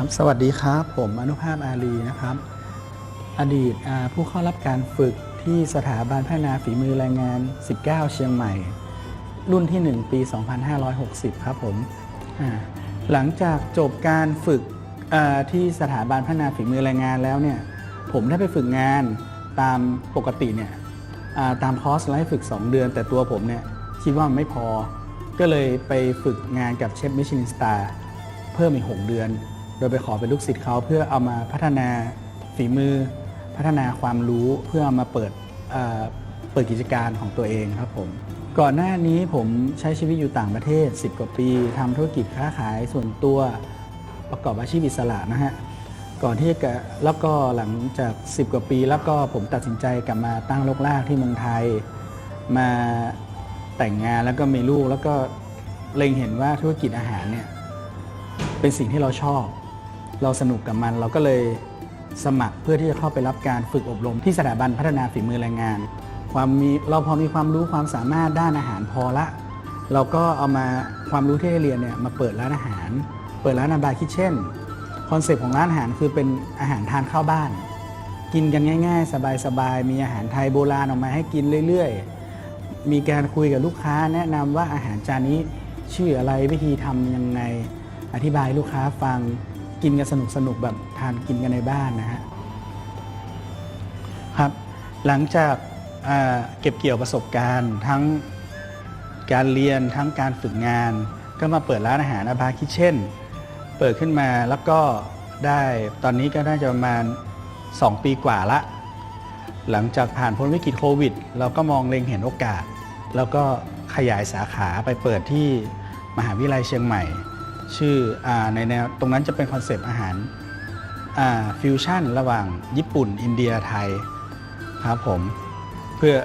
ครับสวัสดีครับ ผมอนุภาพอารีนะครับ อดีตผู้เข้ารับการฝึกที่สถาบันพัฒนาฝีมือแรงงาน 19 เชียงใหม่ รุ่นที่ 1 ปี 2560 ครับผมหลังจากจบการฝึกที่สถาบันพัฒนาฝีมือแรงงานแล้วเนี่ยผมได้ไปฝึกงานตามปกติเนี่ยตามคอร์สไลฟ์ฝึก 2 เดือน แต่ตัวผมเนี่ยคิดว่ามันไม่พอ ก็เลยไปฝึกงานกับเชฟมิชลินสตาร์เพิ่มอีก 6 เดือน โดยไปขอเป็นลูกศิษย์เขาเพื่อเอามาพัฒนาฝีมือ พัฒนาความรู้เพื่อเอามาเปิดเอ่อเปิดกิจการของตัวเองครับผม ก่อนหน้านี้ผมใช้ชีวิตอยู่ต่างประเทศ 10 กว่าปีทำธุรกิจค้าขายส่วนตัวประกอบอาชีพอิสระนะฮะก่อนที่จะแล้วก็หลังจาก 10 กว่าปี แล้วก็ผมตัดสินใจกลับมาตั้งรกรากที่เมืองไทย มาแต่งงานแล้วก็มีลูกแล้วก็เล็งเห็นว่าธุรกิจอาหารเนี่ยเป็นสิ่งที่เราชอบ เราสนุกกับมันเราก็เลยสมัครเพื่อที่จะเข้าไปรับการฝึกอบรมที่สถาบันพัฒนาฝีมือแรงงาน ความมีเราพอมีความรู้ความสามารถด้านอาหารพอละ เราก็เอามาความรู้ที่ได้เรียนเนี่ยมาเปิดร้านอาหาร เปิดร้านอาบาคิเช่นคอนเซปต์ของร้านอาหารคือเป็นอาหารทานข้าวบ้าน กินกันง่าย ๆ สบายๆมีอาหารไทยโบราณออกมาให้กินเรื่อยๆ มีการคุยกับลูกค้าแนะนำว่าอาหารจานนี้ชื่ออะไรวิธีทำยังไงอธิบายลูกค้าฟัง กินกันสนุกๆแบบทานกินกันในบ้านนะฮะครับ หลังจากอ่าเก็บเกี่ยวประสบการณ์ ทั้งการเรียนทั้งการฝึกงาน ก็มาเปิดร้านอาหารอาบาคิเช่น เปิดขึ้นมาแล้วก็ได้ตอนนี้ก็น่าจะประมาณ 2 ปีกว่าละ หลังจากผ่านพ้นวิกฤตโควิด เราก็มองเล็งเห็นโอกาส แล้วก็ขยายสาขาไปเปิดที่มหาวิทยาลัยเชียงใหม่ ชื่ออในแนวตรงนั้นจะเป็นคอนเซปต์อาหารฟิวชั่นระหว่างญี่ปุ่น อินเดียไทยครับผมเพื่อ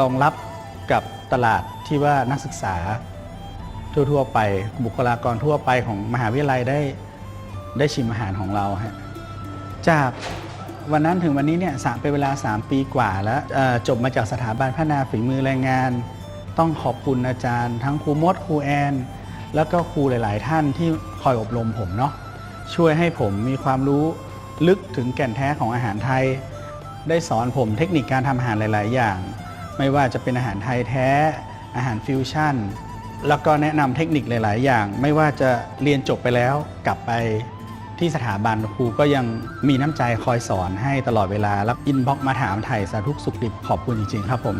รองรับกับตลาดที่ว่านักศึกษาทั่ว ๆ ไปบุคลากรทั่วไปของมหาวิทยาลัยได้ได้ชิมอาหารของเราฮะจากวันนั้นถึงวันนี้เนี่ยสามเป็นเวลา 3 ปีกว่าแล้วจบมาจากสถาบันพัฒนาฝีมือแรงงาน ต้องขอบคุณอาจารย์ ทั้งครูมดครูแอน แล้วก็ครูหลาย ๆ ท่านที่คอยอบรมผมเนาะช่วยให้ผมมีความรู้ลึกถึงแก่นแท้ของอาหารไทย ได้สอนผมเทคนิคการทำอาหารหลาย ๆ อย่าง ไม่ว่าจะเป็นอาหารไทยแท้ อาหารฟิวชั่น แล้วก็แนะนำเทคนิคหลาย ๆ อย่าง ไม่ว่าจะเรียนจบไปแล้วกลับไปที่สถาบันครูก็ยังมีน้ำใจคอยสอนให้ตลอดเวลา แล้วอินบ็อกมาถามไถ่สาทุกสุขดิบขอบคุณจริง ๆ ครับผม